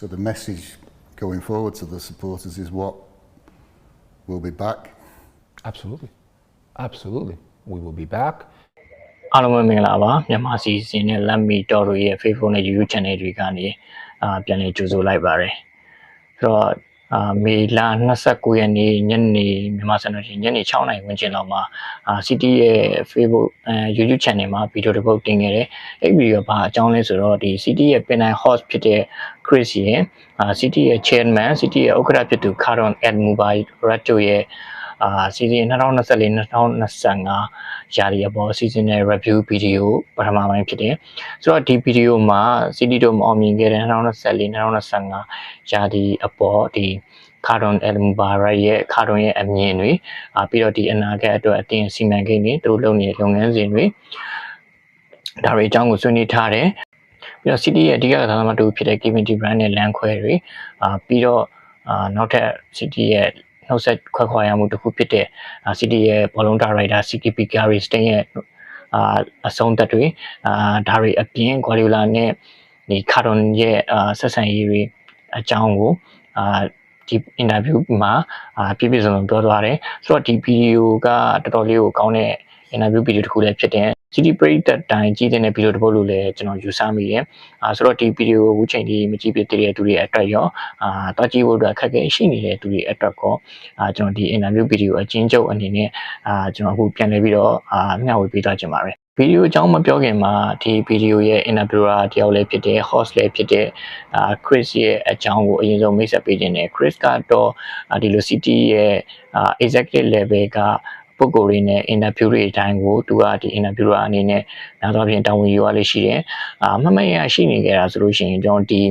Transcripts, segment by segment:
So the message going forward to the supporters is what we'll be back. Absolutely. Absolutely. We will be back. အားလုံးပဲမင်္ဂလာပါမြန်မာစီစဉ်နဲ့ Let Me Talk တို့ရဲ့ Facebook နဲ့ YouTube Channel တွေကနေအာပြန်လည်ကြိုဆိုလိုက်ပါတယ်ဆိုတော့ အာမေလ29ရက်နေ့ညနေမြန်မာစံတော်ချိန်ညနေ6နာရီဝန်းကျင်လောက်မှာအာ City ရဲ့ Facebook အဲ YouTube Channel မှာဗီဒီယိုတစ်ပုဒ်တင်ခဲ့တယ်အဲ့ဗီဒီယိုဘာအကြောင်းလဲဆိုတော့ဒီ City ရဲ့ပင်တိုင်း host ဖြစ်တဲ့ Chris ရဲ့အာ City ရဲ့ Chairman City ရဲ့ဥက္ကဋ္ဌဖြစ်သူ Caron Ed Mobile Rato ရဲ့ အာစီဇန်2024 2025ရာသီအပေါ်စီဇန်ရဲ့ review video ပထမပိုင်းဖြစ်တယ်ဆိုတော့ဒီဗီဒီယိုမှာ CD တို့မအောင်မြင်ခဲ့တဲ့2024 2025ရာသီအပေါ်ဒီကာရွန်အယ်မဘာရရဲ့ကာရွန်ရဲ့အမြင်တွေအာပြီးတော့ဒီအနာဂတ်အတွက်အတင်းစီမံကိန်းတွေသူတို့လုပ်နေတဲ့လုပ်ငန်းစဉ်တွေဒါတွေအကြောင်းကိုဆွေးနွေးထားတယ်ပြီးတော့ CD ရဲ့အဓိကသမားတူဖြစ်တဲ့ Kevin D brand နဲ့လမ်းခွဲတွေအာပြီးတော့အာနောက်ထပ် CD ရဲ့ နှုတ်ဆက်ခွက်ခွာရမှုတစ်ခုဖြစ်တဲ့ CD ရဲ့ဘောလုံးဒါရိုက်တာ CKP Gary Stein ရဲ့အာအဆုံးသက်တွေအာဒါတွေအပြင် Guardiola နဲ့ဒီကာရွန်ရဲ့အာဆက်ဆံရေးတွေအကြောင်းကိုအာဒီ interview မှာအာပြည့်ပြည့်စုံစုံပြောသွားတယ်ဆိုတော့ဒီ video ကတော်တော်လေးကိုကောင်းတဲ့ interview video တစ်ခုလည်းဖြစ်တယ် CD ပရိသတ်တိုင်းကြည့်တဲ့ video တစ်ပုဒ်လို့လည်းကျွန်တော်ယူဆမိတယ်အာဆိုတော့ဒီ video ကိုအခုချိန်ဒီမကြည့်ပြသေးတဲ့သူတွေအတွက်ရောအာတွားကြည့်ဖို့အတွက်အခက်အခဲရှိနေတဲ့သူတွေအတွက်ကောအာကျွန်တော်ဒီ interview video အချင်းချုပ်အနေနဲ့အာကျွန်တော်အခုပြန်လည်ပြီးတော့အာမျှဝေပေးသွားချင်ပါတယ်ဗီဒီယိုအကြောင်းမပြောခင်မှာဒီဗီဒီယိုရဲ့ interviewer တယောက်လည်းဖြစ်တဲ့ host လည်းဖြစ်တဲ့အာ Chris ရဲ့အကြောင်းကိုအရင်ဆုံးမိတ်ဆက်ပေးခြင်းနဲ့ Chris ကတော့အာဒီလို city ရဲ့အာ executive level က ပုံကိုယ်တွေနဲ့ interview တွေအတိုင်းကိုသူကဒီ interviewer အနေနဲ့နောက်တော့ပြင်တာဝန်ယူရလေးရှိတယ်အာမမရရှိနေကြတာဆိုလို့ရှိရင်ကျွန်တော်ဒီ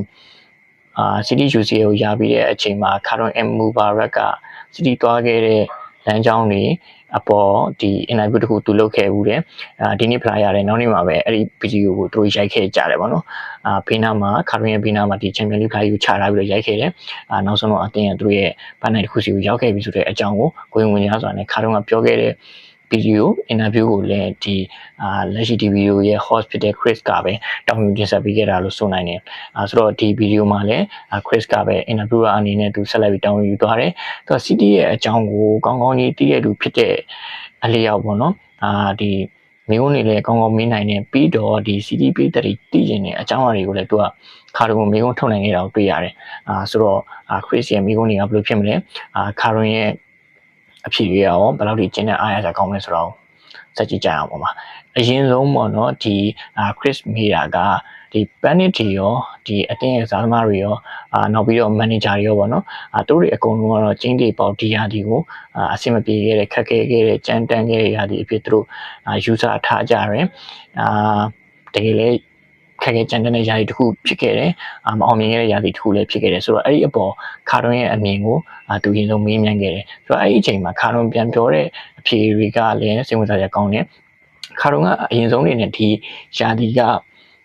အာ city UC ကိုရပြီးတဲ့အချိန်မှာ Karon M Mubarak က city သွားခဲ့တဲ့လမ်းကြောင်းတွေအပေါ်ဒီ interview တခုသူလုပ်ခဲ့ဘူးတယ်အာဒီနေ့ဖလာရတယ်နောက်နေ့မှာပဲအဲ့ဒီဗီဒီယိုကိုသူတို့ရိုက်ခဲ့ကြတယ်ပေါ့နော် အာဖေးနာမှာကာရင်ရဲ့ဖေးနာမှာဒီ Champion League ဖလာကိုခြာထားပြီးတော့ရိုက်ခဲ့တယ်အာနောက်ဆုံးတော့အတင်းရသူတို့ရဲ့ဘန်နိုင်တစ်ခုစီကိုရောက်ခဲ့ပြီဆိုတဲ့အကြောင်းကိုကိုရင်ဝင်ရဆိုတာနဲ့ခါတော့ကပြောခဲ့တဲ့ဗီဒီယို interview ကိုလည်းဒီအာလက်ရှိဒီဗီဒီယိုရဲ့ host ဖြစ်တဲ့ Chris ကပဲတောင်းယူတင်ဆက်ပေးခဲ့တာလို့ဆိုနိုင်တယ်။အဲဆိုတော့ဒီဗီဒီယိုမှာလည်း Chris ကပဲ interviewer အနေနဲ့သူဆက်လက်ပြီးတောင်းယူသွားတယ်။သူက CD ရဲ့အကြောင်းကိုကောင်းကောင်းကြီးသိရသူဖြစ်တဲ့အလျောက်ပေါ့နော်။အာဒီ မျိုးနေလေကောင်းကောင်းမင်းနိုင်နေပြီးတော့ဒီ CD ပေးတဲ့တည်ကျင်တဲ့အကြောင်းအရာတွေကိုလည်းသူကခါရုံမေကုန်းထုတ်နိုင်ခဲ့တာကိုတွေ့ရတယ်။အာဆိုတော့ Chris ရဲ့မေကုန်းတွေကဘယ်လိုဖြစ်မလဲ။အာခါရုံရဲ့အဖြစ်ရရောဘယ်လောက်ထိကျင်းတဲ့အားရစားကောင်းလဲဆိုတော့စက်ကြည့်ကြအောင်ပါမှာအရင်ဆုံးပေါ့နော်ဒီအာ Chris Mira က ဒီ panic တွေရောဒီအတင်းရဲ့စားသမားတွေရောအာနောက်ပြီးတော့ manager တွေရောပေါ့နော်အာတို့တွေအကုန်လုံးကတော့ကျင်းတွေပေါ့ဒီရာဒီကိုအာအဆင်မပြေခဲ့တဲ့ခက်ခဲခဲ့တဲ့ကြမ်းတမ်းခဲ့တဲ့ရာဒီအဖြစ်တို့အာ user ထားကြတယ်အာတကယ်လေခက်ခဲကြမ်းတမ်းတဲ့ယာယီတစ်ခုဖြစ်ခဲ့တယ်။အာမအောင်မြင်ခဲ့တဲ့ယာယီတစ်ခုလည်းဖြစ်ခဲ့တယ်ဆိုတော့အဲ့ဒီအပေါ်ခါတွန်းရဲ့အမြင်ကိုအာသူရင်ဆုံးမေးမြန်းခဲ့တယ်။ဆိုတော့အဲ့ဒီအချိန်မှာခါတွန်းပြန်ပြောတဲ့အဖြေတွေကလည်းစိတ်ဝင်စားစရာကောင်းတယ်။ခါတွန်းကအရင်ဆုံးနေနဲ့ဒီယာယီက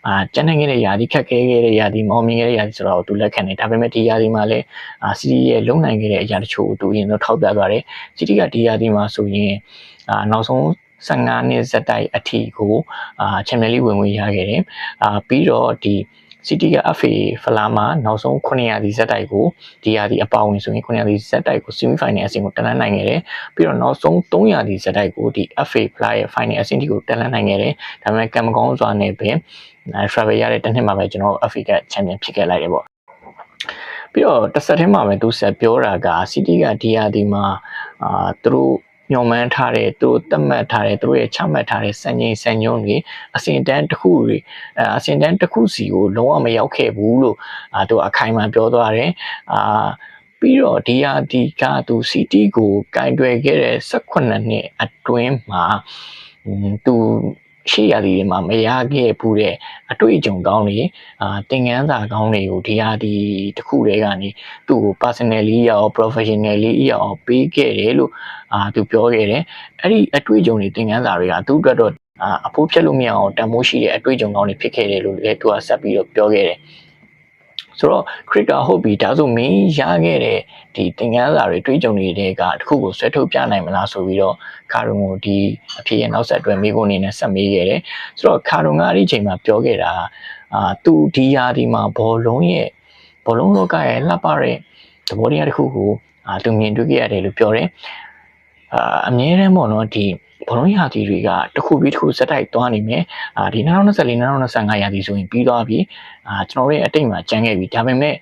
အာကျန်နိုင်ခဲ့တဲ့ယာဒီခက်ခဲခဲ့တဲ့ယာဒီမောင်မြင်ခဲ့တဲ့ယာဒီဆိုတော့သူလက်ခံတယ်ဒါပေမဲ့ဒီယာဒီမှာလည်းအာစီတီရဲ့လုံနိုင်ခဲ့တဲ့အရာတချို့ကိုသူအရင်ဆုံးထောက်ပြသွားတယ်စီတီကဒီယာဒီမှာဆိုရင်အာနောက်ဆုံး15နှစ်ဇက်တိုက်အထီကိုအာချန်နယ်လီဝင်ဝင်ရခဲ့တယ်အာပြီးတော့ဒီ City က FA ဖလာမှာနောက်ဆုံး900ဒီဇက်တိုက်ကိုဒီရာဒီအပေါဝင်ဆိုရင်900ဒီဇက်တိုက်ကို semi final အဆင့်ကိုတက်လှမ်းနိုင်ခဲ့တယ်ပြီးတော့နောက်ဆုံး300ဒီဇက်တိုက်ကိုဒီ FA ဖလာရဲ့ final အဆင့်ကိုတက်လှမ်းနိုင်ခဲ့တယ်ဒါပေမဲ့ကံမကောင်းစွာနဲ့ပဲ travel ရတဲ့တစ်နှစ်မှာပဲကျွန်တော် FA က champion ဖြစ်ခဲ့လိုက်တယ်ပေါ့ပြီးတော့တစ်ဆက်တည်းမှာပဲသူဆက်ပြောတာက City ကဒီရာဒီမှာအာသူတို့ ညွန်မှန်းထားတဲ့သူတို့သတ်မှတ်ထားတဲ့သူတို့ရဲ့ချမှတ်ထားတဲ့စံချိန်စံညွှန်းတွေအစဉ်တန်းတစ်ခုတွေအဲအစဉ်တန်းတစ်ခုစီကိုလုံးဝမရောက်ခဲ့ဘူးလို့အာသူအခိုင်အမာပြောသွားတယ်အာပြီးတော့ဒီဟာဒီကသူ CT ကိုကင်တွယ်ခဲ့တဲ့18နှစ်အတွင်းမှာသူ ရှေ့ရာသီတွေမှာမရခဲ့ဘူးတဲ့အတွေ့အကြုံကောင်းတွေအာသင်ခန်းစာကောင်းတွေကိုဒီဟာဒီတစ်ခုတည်းကနေသူ့ကို personally ရော professionally ရောပေးခဲ့တယ်လို့အာသူပြောခဲ့တယ်အဲ့ဒီအတွေ့အကြုံတွေသင်ခန်းစာတွေကသူ့အတွက်တော့အာအဖိုးဖြတ်လို့မရအောင်တန်ဖိုးရှိတဲ့အတွေ့အကြုံကောင်းတွေဖြစ်ခဲ့တယ်လို့လည်းသူကဆက်ပြီးတော့ပြောခဲ့တယ် ဆိုတော့ cricket ဟုတ်ပြီဒါဆိုမင်းရခဲ့တဲ့ဒီသင်ခန်းစာတွေတွေးကြုံတွေကတခုကိုဆွဲထုတ်ပြနိုင်မလားဆိုပြီးတော့ခါရုံကိုဒီအဖြစ်ရဲ့နောက်ဆက်တွဲမိဖို့အနေနဲ့ဆက်မေးခဲ့တယ်ဆိုတော့ခါရုံကအဲ့ဒီအချိန်မှာပြောခဲ့တာအာသူဒီယာဒီမှာဘောလုံးရဲ့ဘဘောလုံးလောကရဲ့လှပတဲ့သဘောတရားတစ်ခုကိုအာသူမြင်တွေ့ခဲ့ရတယ်လို့ပြောတယ်အာအမြဲတမ်းပေါ့နော်ဒီ ဘောလုံးရာသီတွေကတစ်ခုပြီးတစ်ခုစက်တိုက်သွားနေမယ်အာဒီ2024 2025ရာသီဆိုရင်ပြီးသွားပြီအာကျွန်တော်တို့ရဲ့အတိတ်မှာကြမ်းခဲ့ပြီဒါပေမဲ့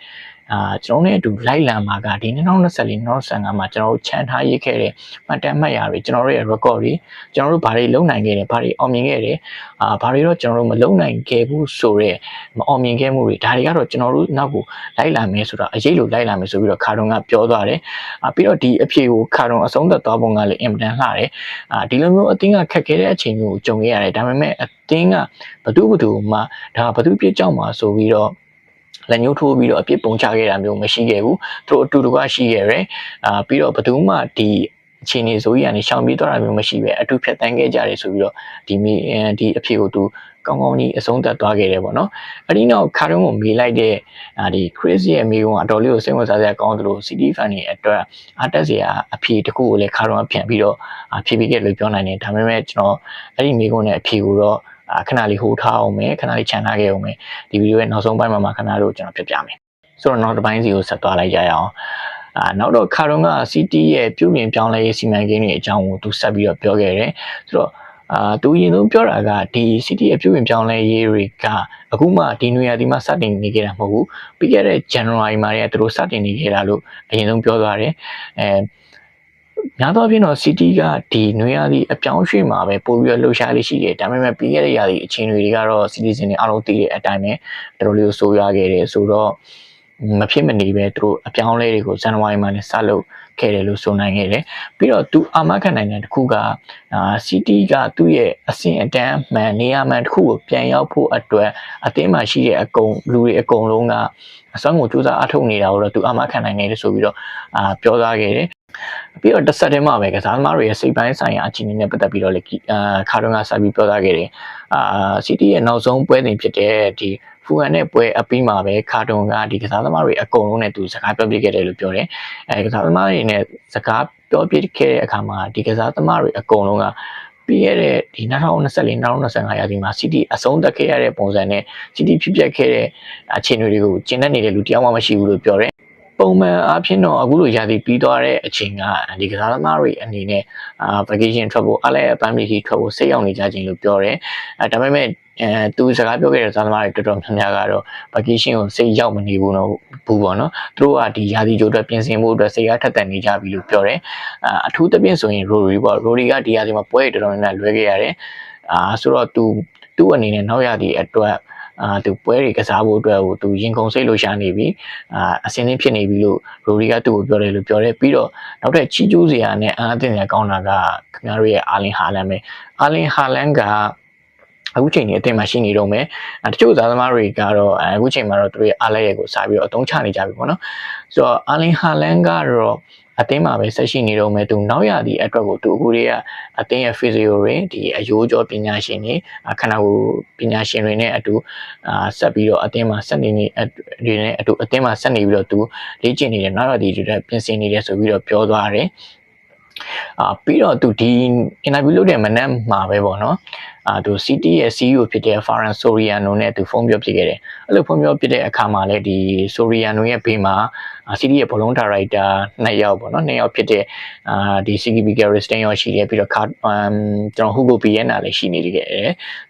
အာကျွန်တော်တို့နဲ့အတူလိုက်လံမှာကဒီ2024 2025မှာကျွန်တော်တို့ခြံထားရေးခဲ့တဲ့မှတ်တမ်းမှတ်ရာတွေကျွန်တော်တို့ရဲ့ record တွေကျွန်တော်တို့ဘာတွေလုပ်နိုင်ခဲ့တယ်ဘာတွေအောင်မြင်ခဲ့တယ်အာဘာတွေတော့ကျွန်တော်တို့မလုပ်နိုင်ခဲ့ဘူးဆိုတော့မအောင်မြင်ခဲ့မှုတွေဒါတွေကတော့ကျွန်တော်တို့နောက်ကိုလိုက်လာမယ်ဆိုတာအရေးလို့လိုက်လာမယ်ဆိုပြီးတော့ခါတုံကပြောသွားတယ်အာပြီးတော့ဒီအဖြေကိုခါတုံအဆုံးသက်သွားပုံကလည်းအင်မတန်လှတယ်အာဒီလိုမျိုးအတင်းကခက်ခဲတဲ့အချိန်မျိုးကိုကြုံခဲ့ရတယ်ဒါပေမဲ့အတင်းကဘသူဘသူမှဒါဘသူပြစ်ကြောက်မှာဆိုပြီးတော့ လက်ညှိုးထိုးပြီးတော့အပြစ်ပုံချခဲ့တာမျိုးမရှိခဲ့ဘူးသူတို့အတူတကွရှိခဲ့တယ်အာပြီးတော့ဘသူမှဒီအခြေအနေဆိုကြီးကနေရှောင်ပြေးသွားတာမျိုးမရှိပဲအတူဖြတ်တန်းခဲ့ကြတယ်ဆိုပြီးတော့ဒီမီဒီအဖြစ်ကိုသူကောင်းကောင်းကြီးအဆုံးသတ်သွားခဲ့တယ်ပေါ့နော်အဒီနောက်ခါတုံးကိုမေးလိုက်တဲ့အာဒီ Chris ရဲ့မိကုံကအတော်လေးကိုစိတ်ဝင်စားစရာကောင်းသလို CD fan တွေအတွက်အားတက်စရာအဖြေတစ်ခုကိုလည်းခါတုံးကပြန်ပြီးတော့အာဖြည့်ပေးခဲ့လို့ပြောနိုင်တယ်ဒါပေမဲ့ကျွန်တော်အဲ့ဒီမိကုံနဲ့အဖြေကိုတော့အာ ခဏလေးဟိုထားအောင်မယ်ခဏလေးခြံထားခဲ့အောင်မယ်ဒီဗီဒီယိုရဲ့နောက်ဆုံးပိုင်းမှာမှခဏလို့ကျွန်တော်ပြပြမယ်ဆိုတော့နောက်တစ်ပိုင်းစီကိုဆက်သွားလိုက်ကြရအောင်အာနောက်တော့ခါတော့က CT ရဲ့ပြုပြင်ပြောင်းလဲရေးစီမံကိန်းတွေအကြောင်းကိုသူဆက်ပြီးတော့ပြောခဲ့တယ်ဆိုတော့အာသူအရင်ဆုံးပြောတာကဒီ CT ရဲ့ပြုပြင်ပြောင်းလဲရေးတွေကအခုမှဒီနွေရာသီမှာစတင်နေကြတာမဟုတ်ဘူးပြီးခဲ့တဲ့ January မှာတည်းကသူတို့စတင်နေကြတာလို့အရင်ဆုံးပြောသွားတယ်အဲ များသောအားဖြင့်တော့ CT ကဒီနွေရာသီအပြောင်းရွှေ့မှာပဲပို့ပြီးတော့လှုပ်ရှားလေးရှိတယ်ဒါပေမဲ့ပြီးခဲ့တဲ့ရာသီအချိန်တွေကတော့ citizen တွေအားလုံးသိတဲ့အတိုင်းပဲတော်တော်လေးကိုဆိုးရွားခဲ့တယ်ဆိုတော့မဖြစ်မနေပဲသူတို့အပြောင်းအလဲတွေကိုဇန်နဝါရီမှာလည်းစလုပ်ခဲ့တယ်လို့ဆိုနိုင်ခဲ့တယ်ပြီးတော့သူအာမခံနိုင်တဲ့တစ်ခုကအာ CT ကသူ့ရဲ့အဆင့်အတန်းမှန်နေရာမှန်တစ်ခုကိုပြန်ရောက်ဖို့အတွက်အသင်းမှာရှိတဲ့အကုန်လူတွေအကုန်လုံးကအစွမ်းကိုစူးစမ်းအထောက်နေတာကိုတော့သူအာမခံနိုင်တယ်လို့ဆိုပြီးတော့အာပြောသားခဲ့တယ် ပြီးတော့တစ်ဆက်တည်းမှာပဲကစားသမားတွေရဲ့စိတ်ပိုင်းဆိုင်ရာအခြေအနေနဲ့ပတ်သက်ပြီးတော့လေအာခါတော့ကစပြီးပြောသားခဲ့တယ်အာ CT ရဲ့နောက်ဆုံးပွဲစဉ်ဖြစ်တဲ့ဒီဖူဟန်နဲ့ပွဲအပြီးမှာပဲခါတုံကဒီကစားသမားတွေအကုန်လုံးနဲ့သူစကားပြောပြခဲ့တယ်လို့ပြောတယ်အဲကစားသမားတွေနဲ့စကားပြောပြခဲ့တဲ့အခါမှာဒီကစားသမားတွေအကုန်လုံးကပြီးရတဲ့ဒီ2024 2025ရာသီမှာ City အဆုံးသတ်ခဲ့ရတဲ့ပုံစံနဲ့ City ဖြစ်ပျက်ခဲ့တဲ့အခြေအနေတွေကိုကျင်းနေတဲ့လူတယောက်မှမရှိဘူးလို့ပြောတယ် ပုံမှန်အားဖြင့်တော့အခုလိုရာသီပြီးသွားတဲ့အချိန်ကဒီကစားသမားတွေအနေနဲ့အာ vacation ထွက်ဖို့အားလည်းအပန်းပြည်ကြီးထွက်ဖို့စိတ်ရောက်နေကြခြင်းလို့ပြောတယ်အဲဒါပေမဲ့အဲသူစကားပြောခဲ့တဲ့သားသမားတွေတော်တော်များများကတော့ vacation ကိုစိတ်ရောက်မနေဘူးတော့ဘူးပေါ့နော်သူတို့ကဒီရာသီကြိုအတွက်ပြင်ဆင်ဖို့အတွက်စိတ်အားထက်သန်နေကြပြီလို့ပြောတယ်အာအထူးသဖြင့်ဆိုရင် Rory ပေါ့ Rory ကဒီရာသီမှာပွဲတော်တော်များများလွဲခဲ့ရတယ်အာဆိုတော့သူသူ့အနေနဲ့နောက်ရာသီအတွက် အာသူပွဲတွေကစားဖို့အတွက်ကိုသူရင်ကုန်စိတ်လို့ရှာနေပြီအာအစင်းသင်းဖြစ်နေပြီလို့ရိုရီကသူ့ကိုပြောတယ်လို့ပြောတယ်ပြီးတော့နောက်ထပ်ချီကျူးစရာနဲ့အာအသင်းစရာကောင်းတာကခင်ဗျားတို့ရဲ့အာလင်ဟာလန်ပဲအာလင်ဟာလန်ကအခုချိန်ကြီးအတင်းမှာရှိနေတော့မယ်တချို့သားသမားတွေကတော့အခုချိန်မှာတော့သူတို့ရဲ့အားလက်ရဲ့ကိုစားပြီးတော့အသုံးချနေကြပြီပေါ့နော်ဆိုတော့အာလင်ဟာလန်ကတော့ အသင်းမှာပဲဆက်ရှိနေတော့မယ်သူနောက်ရသည့်အတွက်ကိုသူအခုတည်းကအသင်းရဲ့ physio တွေဒီအယိုးကြောပညာရှင်တွေခန္ဓာကိုယ်ပညာရှင်တွေနဲ့အတူအာဆက်ပြီးတော့အသင်းမှာဆက်နေနေတွေနဲ့အတူအသင်းမှာဆက်နေပြီးတော့သူလေ့ကျင့်နေတယ်နောက်ရသည့်တွေပြင်ဆင်နေတယ်ဆိုပြီးတော့ပြောသွားတယ် အာပြီးတော့သူဒီ interview လုပ်တဲ့မနက်မှာပဲပေါ့နော်အာသူ CT ရဲ့ CEO ဖြစ်တဲ့ Faran Soriano နဲ့သူဖုန်းပြောပြခဲ့တယ်အဲ့လိုဖုန်းပြောပြတဲ့အခါမှာလည်းဒီ Soriano ရဲ့ဘေးမှာ CT ရဲ့ဘောလုံးဒါရိုက်တာနှစ်ယောက်ပေါ့နော်နှစ်ယောက်ဖြစ်တဲ့အာဒီ CKB Garriston ရောရှိတယ်ပြီးတော့ Card ကျွန်တော် Hugo Piena လည်းရှိနေတယ်ခဲ့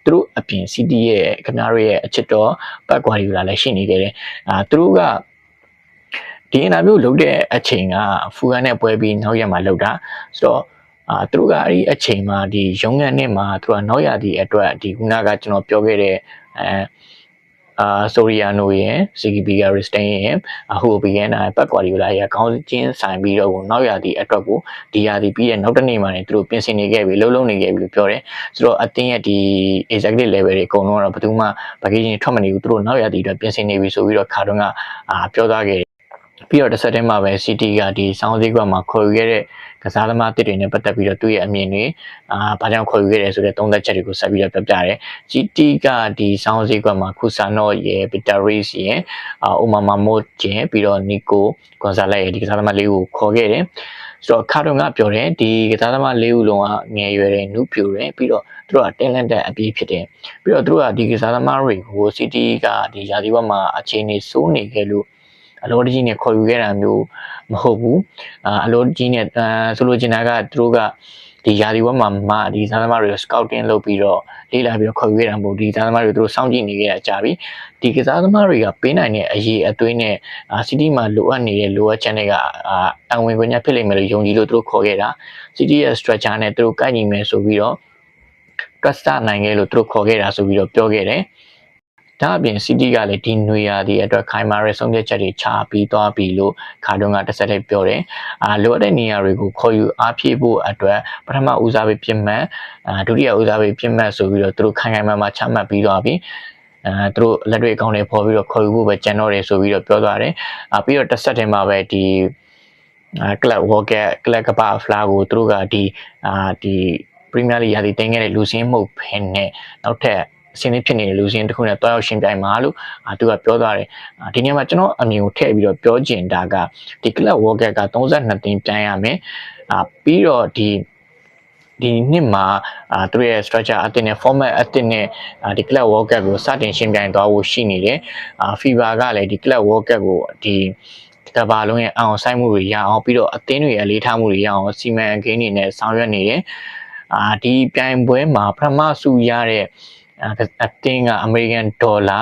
သူတို့အပြင် CT ရဲ့ခင်ဗျားတို့ရဲ့အချစ်တော်ပတ်ကွာယူလာလည်းရှိနေခဲ့တယ်အာသူတို့က ဒီအင်တာဗျူးလုပ်တဲ့အချိန်ကဖူဟန်နဲ့ပွဲပြီးနောက်ရက်မှာလုပ်တာဆိုတော့အာသူတို့ကအဲ့ဒီအချိန်မှာဒီရုံးငန်းနဲ့မှာသူကနောက်ရသည့်အတွက်ဒီခုနကကျွန်တော်ပြောခဲ့တဲ့အဲအာဆိုရီယာနိုရဲ့စီဂီဘီဂါရစ်စတန်ရဲ့ဟိုဘီဂန်နာပတ်ကွာဒီလာရဲ့ခေါင်းချင်းဆိုင်ပြီးတော့နောက်ရသည့်အတွက်ကိုဒီရသည့်ပြီးရဲ့နောက်တစ်နေ့မှာနေသူတို့ပြင်ဆင်နေခဲ့ပြီလုံးလုံးနေခဲ့ပြီလို့ပြောတယ်ဆိုတော့အတင်းရဲ့ဒီ executive level တွေအကုန်လုံးကတော့ဘယ်သူမှ vacation ထွက်မနေဘူးသူတို့နောက်ရသည့်အတွက်ပြင်ဆင်နေပြီဆိုပြီးတော့ခါတော့ကအာပြောသားခဲ့ ပြီးတော့တစ်ဆက်တည်းမှာပဲ CT ကဒီစောင်းစည်းကွက်မှာခေါ်ယူခဲ့တဲ့ကစားသမားတစ်တွေနဲ့ပတ်သက်ပြီးတော့သူ့ရဲ့အမြင်တွေအာဘာကြောင့်ခေါ်ယူခဲ့တယ်ဆိုတဲ့သုံးသက်ချက်တွေကိုဆက်ပြီးတော့ပြပြတယ် GT ကဒီစောင်းစည်းကွက်မှာခုဆာနော့ရဲ့ပီတာရီစ်ရဲ့အာအိုမာမာမို့ကျင်ပြီးတော့နီကိုကွန်ဆာလက်ရဲ့ဒီကစားသမားလေးကိုခေါ်ခဲ့တယ်ဆိုတော့ခါတုံကပြောတယ်ဒီကစားသမားလေးဦးလုံးကငယ်ရွယ်တယ်နုပြိုတယ်ပြီးတော့သူတို့ကတင်းလန့်တဲ့အပြည့်ဖြစ်တယ်ပြီးတော့သူတို့ကဒီကစားသမားတွေကို City ကဒီရာသီဝက်မှာအခြေအနေစိုးနေခဲ့လို့ အလောတကြီးနဲ့ခေါ်ယူခဲ့တာမျိုးမဟုတ်ဘူးအာအလောတကြီးနဲ့အာဆိုလိုချင်တာကသူတို့ကဒီယာဒီဝက်မှာမှဒီသားသမားတွေကို scouting လုပ်ပြီးတော့လေ့လာပြီးတော့ခေါ်ယူခဲ့တာမဟုတ်ဒီသားသမားတွေကိုသူတို့စောင့်ကြည့်နေခဲ့တာကြာပြီဒီကစားသမားတွေကပေးနိုင်တဲ့အရေးအသွေးနဲ့အာစီးတီးမှာလိုအပ်နေတဲ့လိုအပ်ချက်တွေကအာအဝင်ခွင့်ညဖြစ်လိမ့်မယ်လို့ယုံကြည်လို့သူတို့ခေါ်ခဲ့တာစီးတီးရဲ့ structure နဲ့သူတို့ကိုက်ညီမယ်ဆိုပြီးတော့ trust နိုင်ခဲ့လို့သူတို့ခေါ်ခဲ့တာဆိုပြီးတော့ပြောခဲ့တယ်။ ဒါအပြင် City ကလည်းဒီနွေရာသီအတွက်ခိုင်မာတဲ့ဆုံးဖြတ်ချက်တွေချပြီးသွားပြီလို့ခါတုန်းကတစ်ဆက်လေးပြောတယ်။အာလိုအပ်တဲ့နေရာတွေကိုခေါ်ယူအားဖြည့်ဖို့အတွက်ပထမဦးစားပေးပြင်မှတ်အာဒုတိယဦးစားပေးပြင်မှတ်ဆိုပြီးတော့သူတို့ခိုင်ခိုင်မာမာချမှတ်ပြီးသွားပြီ။အဲသူတို့လက်တွေ့အကောင့်တွေပေါ်ပြီးတော့ခေါ်ယူဖို့ပဲကြံတော့တယ်ဆိုပြီးတော့ပြောသွားတယ်။အာပြီးတော့တစ်ဆက်တည်းမှာပဲဒီအာကလပ်ဝေါ်ကက်ကလပ်ကပါဖလာကိုသူတို့ကဒီအာဒီပရီးမီးယားလိရာသီတင်ခဲ့တဲ့လူစင်းမှုဖင်နဲ့နောက်ထပ် အစင်းလေးဖြစ်နေတဲ့လူစင်းတစ်ခုနဲ့တွားရောက်ရှင်ပြိုင်မှာလို့အာသူကပြောသွားတယ်အာဒီနေရာမှာကျွန်တော်အမြင်ကိုထည့်ပြီးတော့ပြောချင်တာကဒီကလပ်ဝေါ်ကက်က32တင်ပြိုင်ရမယ်အာပြီးတော့ဒီဒီနှစ်မှာအာသူရဲ့ structure အတင်နဲ့ format အတင်နဲ့အာဒီ club world cup ကိုစတင်ရှင်ပြိုင်သွားဖို့ရှိနေတယ်အာ FIBA ကလည်းဒီ club world cup ကိုဒီတဘာလုံးရဲ့အောင်ဆိုင်မှုတွေရအောင်ပြီးတော့အသင်းတွေရဲ့အလေးထားမှုတွေရအောင်စီမံကိန်းတွေနဲ့ဆောင်ရွက်နေတယ်အာဒီပြိုင်ပွဲမှာပထမဆုရတဲ့ အာအတင်းကအမေရိကန်ဒေါ်လာ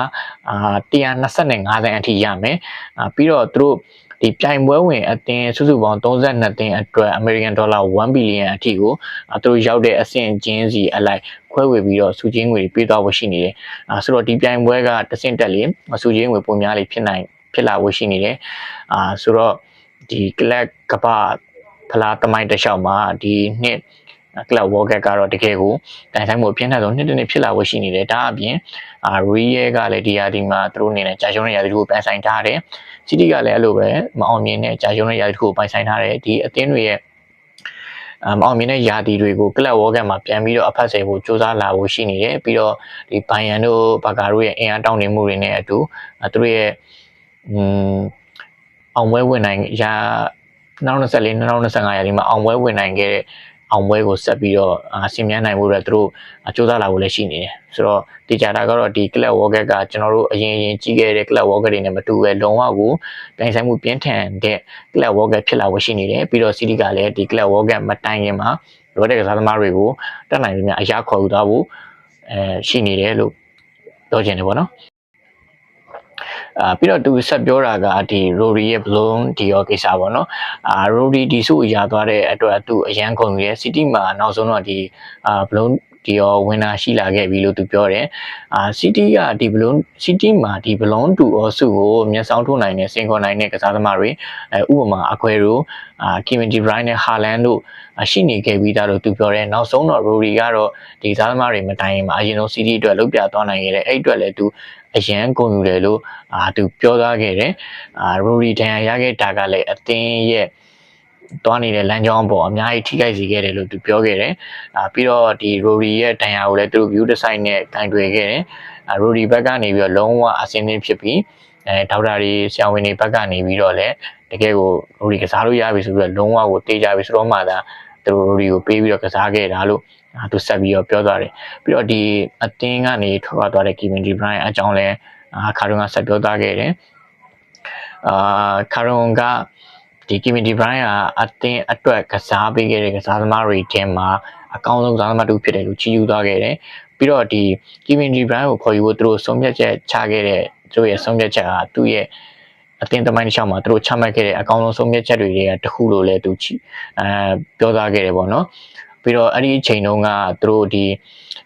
အာ125သန်းအထိရမယ်အာပြီးတော့သူတို့ဒီပြိုင်ပွဲဝင်အတင်းစုစုပေါင်း32တင်းအတွက်အမေရိကန်ဒေါ်လာ1ဘီလီယံအထိကိုအာသူတို့ရောက်တဲ့အဆင့်ချင်းစီအလိုက်ခွဲဝေပြီးတော့စုချင်းငွေတွေပေးသွားဖို့ရှိနေတယ်အာဆိုတော့ဒီပြိုင်ပွဲကတဆင့်တက်လေစုချင်းငွေပုံများလေးဖြစ်နိုင်ဖြစ်လာဖို့ရှိနေတယ်အာဆိုတော့ဒီကလပ်ကပ္ပဖလားတမိုင်းတစ်လျှောက်မှာဒီနှစ် ကလပ်ဝေါ်ကက်ကတော့တကယ်ကိုတိုင်ဆိုင်မှုအပြင်းထန်ဆုံးနှစ်တစ်နှစ်ဖြစ်လာဖို့ရှိနေတယ်ဒါအပြင်အာရီရဲကလည်းဒီယာဒီမှာသူတို့အနေနဲ့ကြာရှုံးတဲ့ယာဒီကိုပန်ဆိုင်ထားတယ်စီတီကလည်းအဲ့လိုပဲမအောင်မြင်တဲ့ကြာရှုံးတဲ့ယာဒီကိုပန်ဆိုင်ထားတယ်ဒီအသင်းတွေရဲ့အမအောင်မြင်တဲ့ယာတီတွေကိုကလပ်ဝေါ်ကက်မှာပြန်ပြီးတော့အဖတ်ဆယ်ဖို့စူးစမ်းလာဖို့ရှိနေတယ်ပြီးတော့ဒီဘိုင်ယန်တို့ဘာကာတို့ရဲ့အင်အားတောင်းနေမှုတွေနဲ့အတူသူတို့ရဲ့อืมအောင်ပွဲဝင်နိုင်ရာ2024 2025ရာသီမှာအောင်ပွဲဝင်နိုင်ခဲ့တဲ့ အောင်ပွဲကိုဆက်ပြီးတော့အဆင်မြန်းနိုင်ဖို့အတွက်သူတို့စူးစမ်းလာဖို့လည်းရှိနေတယ်ဆိုတော့တေချာတာကတော့ဒီ club worker ကကျွန်တော်တို့အရင်ရင်ကြီးခဲ့တဲ့ club worker တွေနဲ့မတူပဲလုံးဝကိုပြိုင်ဆိုင်မှုပြင်းထန်တဲ့ club worker ဖြစ်လာဖို့ရှိနေတယ်ပြီးတော့ city ကလည်းဒီ club worker မတိုင်ခင်မှာလိုတဲ့ကစားသမားတွေကိုတက်နိုင်သမျှအရာခေါ်ယူသွားဖို့အဲရှိနေတယ်လို့ပြောချင်တယ်ပေါ့နော် အာပြီးတော့သူဆက်ပြောတာကဒီ Rory ရဲ့ blown ဒီရောကိစ္စပေါ့နော်အာ Rory ဒီစုအရာသွားတဲ့အတွက်သူအရန်ကုန်ရယ် City မှာနောက်ဆုံးတော့ဒီအာ blown ဒီရောဝင်လာရှိလာခဲ့ပြီလို့သူပြောတယ်အာ City ကဒီ blown City မှာဒီ blown တူအောစုကိုမျက်စောင်းထိုးနိုင်တဲ့စင်ခေါ်နိုင်တဲ့ကစားသမားတွေအဲဥပမာအခွဲတို့အာ Kevin De Bruyne နဲ့ Haaland တို့ရှိနေခဲ့ပြီးသားလို့သူပြောတယ်နောက်ဆုံးတော့ Rory ကတော့ဒီကစားသမားတွေမတိုင်ရင်မှာအရင်ဆုံး City အတွက်လုပ်ပြသွားနိုင်ခဲ့တယ်အဲ့အတွက်လည်းသူအရန်ကုန်ယူတယ်လို့အာသူပြောသားခဲ့တယ်အာရူရီဒန်ရခဲ့တာကလည်းအသင်းရဲ့ တွားနေတဲ့လမ်းကြောင်းပေါ်အများကြီးထိခိုက်စေခဲ့တယ်လို့သူပြောခဲ့တယ်အာပြီးတော့ဒီရူရီရဲ့ဒန်ယာကိုလည်းသူတို့ view design နဲ့ကင်တွယ်ခဲ့တယ်အာရူရီဘက်ကနေပြီးတော့လုံးဝအစင်းသင်းဖြစ်ပြီးအဲဒေါက်တာတွေဆရာဝန်တွေဘက်ကနေပြီးတော့လည်းတကယ်ကိုရူရီကစားလို့ရပြီဆိုပြီးတော့လုံးဝကိုတေးကြပြီဆိုတော့မှသာသူတို့ရူရီကိုပေးပြီးတော့ကစားခဲ့တာလို့အာသူဆက်ပြီးတော့ပြောသွားတယ်ပြီးတော့ဒီအတင်းကနေထွက်သွားတဲ့ Kevin De Bruyne အကြောင်းလဲအာခါရုံကဆက်ပြောသွားခဲ့တယ်အာခါရုံက ဒီ Kevin De Bruyne ကအတင်းအတွက်ကစားပေးခဲ့တဲ့ကစားသမားတွေထဲမှာအကောင်းဆုံးကစားသမားတူဖြစ်တယ်လို့ချီးကျူးသွားခဲ့တယ်ပြီးတော့ဒီ Kevin De Bruyne ကိုခေါ်ယူဖို့သူတို့ဆုံးဖြတ်ချက်ချခဲ့တဲ့သူတို့ရဲ့ဆုံးဖြတ်ချက်ကသူ့ရဲ့အတင်းတမိုင်းတစ်ချောင်းမှာသူတို့ချမှတ်ခဲ့တဲ့အကောင်းဆုံးဆုံးဖြတ်ချက်တွေကတခုလို့လည်းသူချီအဲပြောသားခဲ့တယ်ပေါ့နော် ပြီးတော့အဲ့ဒီအချိန်တုန်းကသူတို့ဒီ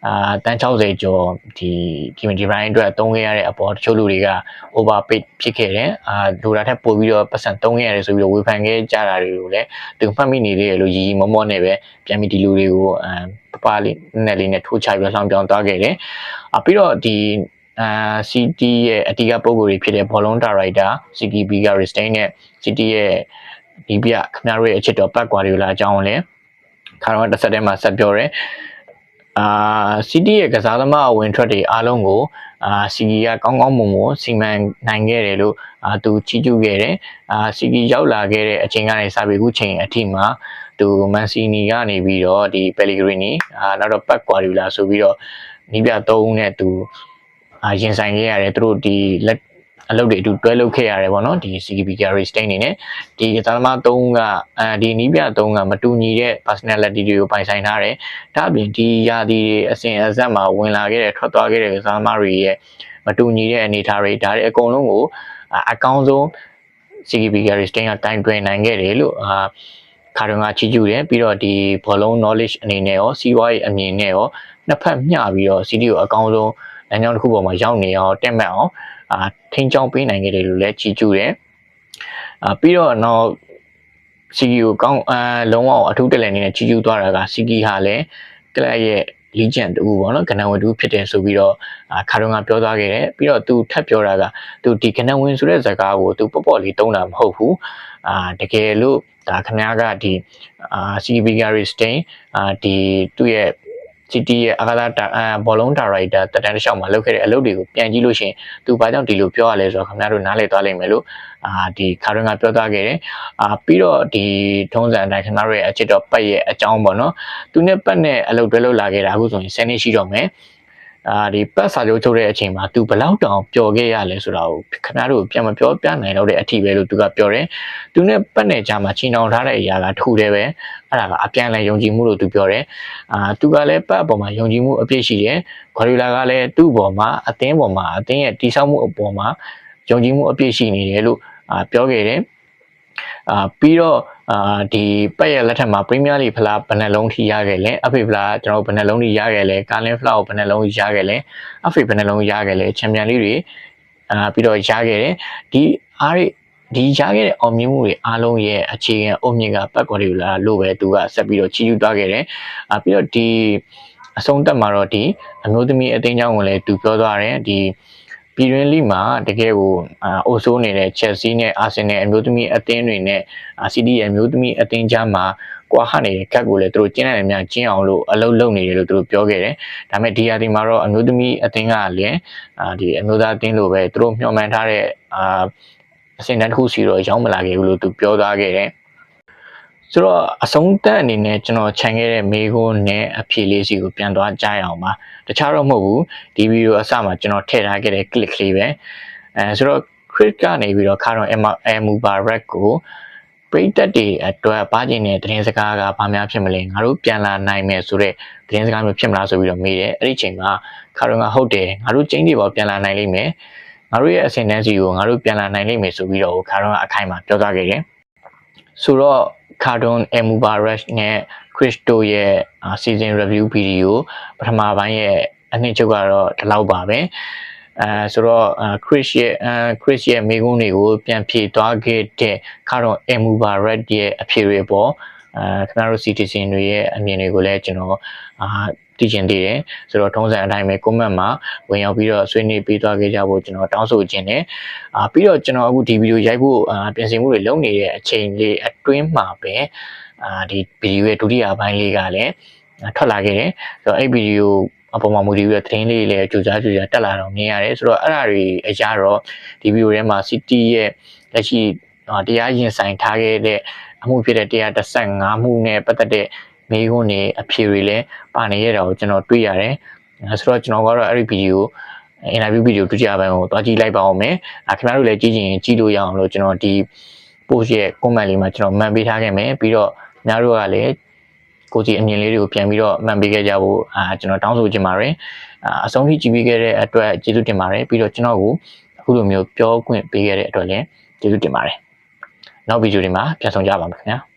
အာတန်း60ကျော်ဒီဒီဒီဘိုင်းအတွက်သုံးခဲ့ရတဲ့အပေါ်တချို့လူတွေက overpaid ဖြစ်ခဲ့တယ်အာလိုတာထက်ပိုပြီးတော့ပတ်စံသုံးခဲ့ရတယ်ဆိုပြီးတော့ဝေဖန်ခဲ့ကြတာတွေကိုလည်းသူမှတ်မိနေသေးတယ်လို့ရီရီမောမောနဲ့ပဲပြန်ပြီးဒီလူတွေကိုအပပလေးနဲ့လေးနဲ့ထိုးချပြီးလှောင်ပြောင်းသွားခဲ့တယ်အာပြီးတော့ဒီအာ CT ရဲ့အတီးကပုံကိုယ်တွေဖြစ်တဲ့ဘောလုံးဒါရိုက်တာ CKB က Ristain နဲ့ CT ရဲ့ဒီပြခင်ဗျားတို့ရဲ့အချစ်တော်ပတ်ကွာတွေလာအကြောင်းလည်း ခါတော့တစ်ဆက်တည်းမှာဆက်ပြောတယ်အာစီတီရဲ့ကစားသမားအဝင်ထွက်တွေအားလုံးကိုအာစီကီကကောင်းကောင်းမွန်မွန်စီမံနိုင်ခဲ့တယ်လို့အာသူချီးကျူးခဲ့တယ်အာစီကီရောက်လာခဲ့တဲ့အချိန်ကနေစပြီးခုချိန်အထိမှာသူမန်စီနီကနေပြီးတော့ဒီပယ်လီဂရီနီအာနောက်တော့ပတ်ကွာဒီလာဆိုပြီးတော့နီးပြသုံးဦးနဲ့သူအာရင်ဆိုင်ခဲ့ရတယ်သူတို့ဒီလက် အလုပ်တွေအတူတွဲလုပ်ခဲ့ရတယ်ပေါ့နော်ဒီ CKB Gallery Stain နေနဲ့ဒီသာသမား3ကအဲဒီနီးပြ3ကမတူညီတဲ့ personality တွေကိုပိုင်ဆိုင်ထားတယ်ဒါအပြင်ဒီယာဒီတွေအစဉ်အဆက်မှာဝင်လာခဲ့တဲ့ထွက်သွားခဲ့တဲ့သာသမားတွေရဲ့မတူညီတဲ့အနေအထားတွေဒါတွေအကုန်လုံးကိုအာအကောင်းဆုံး CKB Gallery Stain ကတိုင်တွင်နိုင်ခဲ့တယ်လို့အာခါတော့ကချီးကျူးတယ်ပြီးတော့ဒီဘောလုံး knowledge အနေနဲ့ရောစီးပွားရေးအမြင်နဲ့ရောနှစ်ဖက်မျှပြီးတော့ CD ကိုအကောင်းဆုံးလမ်းကြောင်းတစ်ခုပေါ်မှာရောက်နေအောင်တက်မှတ်အောင် အာထိန်းချောင်းပေးနိုင်ခဲ့တယ်လို့လည်းချီးကျူးတယ်အာပြီးတော့နောက် CG ကိုကောင်းအာလုံးဝအထူးတက်လည်းနေနဲ့ချီးကျူးသွားတာက CG ဟာလည်းကလပ်ရဲ့လီဂျန်တူပေါ့နော်ကနန်ဝတူဖြစ်တယ်ဆိုပြီးတော့အာခါတော့ကပြောသွားခဲ့တယ်ပြီးတော့သူထပ်ပြောတာကသူဒီကနန်ဝင်ဆိုတဲ့ဇာကားကိုသူပေါ့ပေါ့လေးတုံးတာမဟုတ်ဘူးအာတကယ်လို့ဒါခင်ဗျားကဒီအာ CB Gary Stain အာဒီသူ့ရဲ့ GT ရဲ့အကလာတာအာဘောလုံးဒါရိုက်တာတတန်တစ်လျှောက်မှာလုပ်ခဲ့တဲ့အလုပ်တွေကိုပြန်ကြည့်လို့ရှိရင်သူဘာကြောင့်ဒီလိုပြောရလဲဆိုတော့ခင်ဗျားတို့နားလည်သွားလိမ့်မယ်လို့အာဒီခါရင်ကပြောသွားခဲ့တယ်အာပြီးတော့ဒီထုံးစံအတိုင်းခင်ဗျားတို့ရဲ့အချစ်တော်ပတ်ရဲ့အကြောင်းပေါ့နော်သူနဲ့ပတ်နဲ့အလုပ်တွဲလုပ်လာခဲ့တာအခုဆိုရင်10နှစ်ရှိတော့မယ် အာဒီပတ်စာချုပ်ချုပ်တဲ့အချိန်မှာသူဘလောက်တောင်ပျော်ခဲ့ရလဲဆိုတာကိုခင်ဗျားတို့ပြန်မပြောပြနိုင်တော့တဲ့အထီပဲလို့သူကပြောတယ်သူနဲ့ပတ်နဲ့ကြားမှာချိန်အောင်ထားတဲ့အရာကတစ်ခုတည်းပဲအဲ့ဒါကအပြန်အလှန်ယုံကြည်မှုလို့သူပြောတယ်အာသူကလည်းပတ်အပေါ်မှာယုံကြည်မှုအပြည့်ရှိတယ်ဂွာရီလာကလည်းသူ့အပေါ်မှာအသင်းပေါ်မှာအသင်းရဲ့တိဆောက်မှုအပေါ်မှာယုံကြည်မှုအပြည့်ရှိနေတယ်လို့အာပြောခဲ့တယ် အာပြီးတော့အာဒီပတ်ရဲ့လက်ထက်မှာပရီးမီးယားလိဖလားဘယ်နှလုံးထိရခဲ့လဲအဖေဖလားကျွန်တော်ဘယ်နှလုံးထိရခဲ့လဲကာလင်ဖလားကိုဘယ်နှလုံးရခဲ့လဲအဖေဘယ်နှလုံးရခဲ့လဲချန်ပီယံလိတွေအာပြီးတော့ရခဲ့တယ်ဒီအားရဒီရခဲ့တဲ့အောင်မြင်မှုတွေအားလုံးရဲ့အခြေခံအုံမြင့်ကပတ်ကွာတွေလာလို့ပဲသူကဆက်ပြီးတော့ချီးကျူးသွားခဲ့တယ်အာပြီးတော့ဒီအဆုံးသက်မှာတော့ဒီအမျိုးသမီးအသိဉာဏ်ကိုလည်းသူပြောသွားတယ်ဒီ ပြည်တွင်းလိမှာတကယ်ကိုအာအိုဆိုးနေတဲ့ Chelsea နဲ့ Arsenal အမျိုးသမီးအသင်းတွေနဲ့ City ရဲ့အမျိုးသမီးအသင်းကြားမှာကွာဟနေတဲ့ကတ်ကိုလည်းသူတို့ကျင်းနိုင်တယ်များကျင်းအောင်လို့အလုပ်လုပ်နေတယ်လို့သူတို့ပြောခဲ့တယ်။ဒါပေမဲ့ဒီဟာဒီမှာတော့အမျိုးသမီးအသင်းကလည်းအာဒီအမျိုးသားအသင်းလိုပဲသူတို့မျှော်မှန်းထားတဲ့အာအစင်တန်းတစ်ခုစီတော့ရောက်မလာခဲ့ဘူးလို့သူပြောသွားခဲ့တယ်။ ဆိုတော့အဆုံးသက်အနေနဲ့ကျွန်တော်ခြံခဲ့တဲ့မေခွန်းနဲ့အဖြေလေးစီကိုပြန်သွားကြရအောင်ပါ။တခြားတော့မဟုတ်ဘူးဒီဗီဒီယိုအစမှာကျွန်တော်ထည့်ထားခဲ့တဲ့ click လေးပဲ။အဲဆိုတော့ crit ကနေပြီးတော့ခါတော့ M Mubarak ကိုပရိသတ်တွေအတွက်ပါကျင်တဲ့သတင်းစကားကဘာများဖြစ်မလဲငါတို့ပြန်လာနိုင်မယ်ဆိုတော့သတင်းစကားမျိုးဖြစ်မလားဆိုပြီးတော့မေးတယ်အဲ့ဒီချိန်မှာခါတော့ကဟုတ်တယ်ငါတို့ကျင်းတွေပေါ်ပြန်လာနိုင်လိမ့်မယ်ငါတို့ရဲ့အစင်တန်းစီကိုငါတို့ပြန်လာနိုင်လိမ့်မယ်ဆိုပြီးတော့ခါတော့အခိုင်အမာပြောသွားခဲ့တယ်ဆိုတော့ ခါတွန်အမူဘာရက်နဲ့ခရစ်တိုရဲ့ season review video ပထမပိုင်းရဲ့အနှစ်ချုပ်ကတော့ဒီလောက်ပါပဲအဲဆိုတော့ခရစ်ရဲ့ခရစ်ရဲ့မိကုန်းတွေကိုပြန်ဖြေသွားခဲ့တဲ့ခါတော့အမူဘာရက်ရဲ့အဖြေတွေပေါ့အဲခင်ဗျားတို့ citizen တွေရဲ့အမြင်တွေကိုလည်းကျွန်တော်အာ သိချင်သေးတယ်ဆိုတော့ထုံးစံအတိုင်းပဲ comment မှာဝင်ရောက်ပြီးတော့ဆွေးနွေးပေးသွားခဲ့ကြဖို့ကျွန်တော်တောင်းဆိုခြင်းတယ်အာပြီးတော့ကျွန်တော်အခုဒီဗီဒီယိုရိုက်ဖို့အာပြင်ဆင်မှုတွေလုပ်နေတဲ့အချိန်လေးအတွင်းမှာပဲအာဒီဗီဒီယိုရဲ့ဒုတိယပိုင်းလေးကလည်းထွက်လာခဲ့တယ်ဆိုတော့အဲ့ဗီဒီယိုအပေါ်မှာမူတည်ပြီးတော့သတင်းလေးတွေလည်းကြိုကြားကြိုကြားတက်လာတော့မြင်ရတယ်ဆိုတော့အဲ့ဒါတွေအရာတော့ဒီဗီဒီယိုထဲမှာ City ရဲ့လက်ရှိတရားရင်ဆိုင်ထားခဲ့တဲ့အမှုဖြစ်တဲ့115မှုနဲ့ပတ်သက်တဲ့ မိခွန်းတွေအဖြေတွေလည်းပါနေရတာကိုကျွန်တော်တွေ့ရတယ်အဲဆိုတော့ကျွန်တော်ကတော့အဲ့ဒီဗီဒီယိုအင်တာဗျူးဗီဒီယိုဒုတိယပိုင်းကိုတွားကြည့်လိုက်ပါအောင်မယ်အဲခင်ဗျားတို့လည်းကြည့်ချင်ရင်ကြည့်လို့ရအောင်လို့ကျွန်တော်ဒီ post ရဲ့ comment လေးမှာကျွန်တော်မှန်ပေးထားခဲ့မယ်ပြီးတော့ခင်ဗျားတို့ကလည်းကိုကြည့်အမြင်လေးတွေကိုပြန်ပြီးတော့မှန်ပေးခဲ့ကြဖို့အာကျွန်တော်တောင်းဆိုချင်ပါတယ်အာအဆုံးထိကြည့်ပေးခဲ့တဲ့အတွက်ကျေးဇူးတင်ပါတယ်ပြီးတော့ကျွန်တော်ကိုအခုလိုမျိုးပြောခွင့်ပေးခဲ့တဲ့အတွက်လည်းကျေးဇူးတင်ပါတယ်နောက်ဗီဒီယိုတွေမှာပြန်ဆောင်ကြပါမယ်ခင်ဗျာ